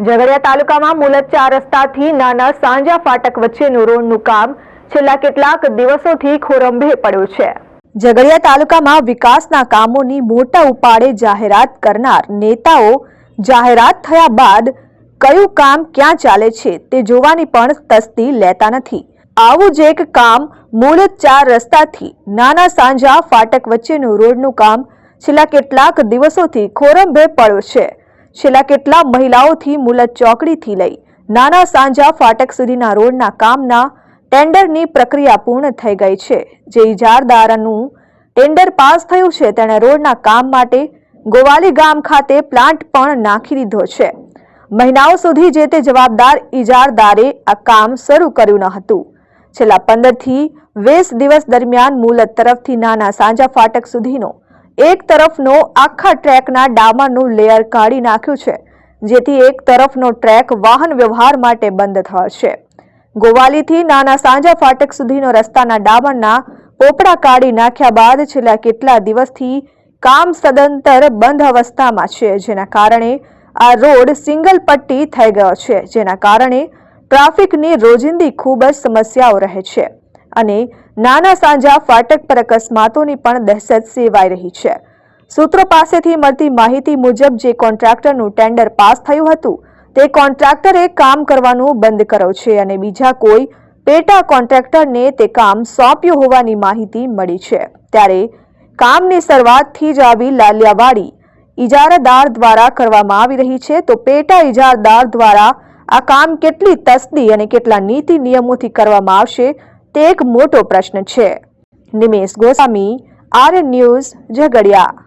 ઝઘડિયા તાલુકામાં મુલત ચાર રસ્તાથી નાના સાંજા ફાટક વચ્ચેનું રોડનું કામ છેલ્લા કેટલાક દિવસોથી ખોરંભે પડ્યું છે. ઝઘડિયા તાલુકામાં વિકાસના કામોની મોટા ઉપાડે જાહેરાત કરનાર નેતાઓ જાહેરાત થયા બાદ કયું કામ ક્યાં ચાલે છે તે જોવાની પણ તસ્તી લેતા નથી. આવું જ એક કામ મુલત ચાર રસ્તાથી નાના સાંજા ફાટક વચ્ચેનું રોડનું કામ છેલ્લા કેટલાક દિવસોથી ખોરંભે પડ્યો છે. છેલ્લા કેટલા મહિલાઓથી મુલત ચોકડીથી લઈ નાના સાંજા ફાટક સુધીના રોડના કામના ટેન્ડરની પ્રક્રિયા પૂર્ણ થઈ ગઈ છે. જે ઇજારદારનું ટેન્ડર પાસ થયું છે, તેણે રોડના કામ માટે ગોવાલી ગામ ખાતે પ્લાન્ટ પણ નાખી દીધો છે. મહિનાઓ સુધી જે તે જવાબદાર ઇજારદારે આ કામ શરૂ કર્યું ન હતું. છેલ્લા પંદરથી વીસ દિવસ દરમિયાન મુલત તરફથી નાના સાંજા ફાટક સુધીનો એક તરફનો આખા ટ્રેકના ડામરનું લેયર કાઢી નાખ્યું છે, જેથી એક તરફનો ટ્રેક વાહન વ્યવહાર માટે બંધ થયો છે ગોવાલીથી નાના સાંજા ફાટક સુધીનો રસ્તાના ડામરના પોપડા કાઢી નાખ્યા બાદ છેલ્લા કેટલા દિવસથી કામ સદંતર બંધ અવસ્થામાં છે, જેના કારણે આ રોડ સિંગલ પટ્ટી થઈ ગયો છે, જેના કારણે ટ્રાફિકની રોજિંદી ખૂબ જ સમસ્યાઓ રહે છે. અને નાના સાંજા ફાટક પર અકસ્માતોની પણ દહેશત સેવાઈ રહી છે. સૂત્રો પાસેથી મળતી માહિતી મુજબ જે કોન્ટ્રાક્ટરનું ટેન્ડર પાસ થયું હતું, તે કોન્ટ્રાક્ટરે કામ કરવાનું બંધ કર્યું છે અને બીજા કોઈ પેટા કોન્ટ્રાક્ટરને તે કામ સોંપ્યું હોવાની માહિતી મળી છે. ત્યારે કામની શરૂઆતથી જ આવી લાલિયાવાડી ઇજારાદાર દ્વારા કરવામાં આવી રહી છે. તો પેટા ઇજારદાર દ્વારા આ કામ કેટલી તસ્દી અને કેટલા નીતિ નિયમોથી કરવામાં આવશે તે એક મોટો પ્રશ્ન છે. Nimesh Goswami R news Jhagadia.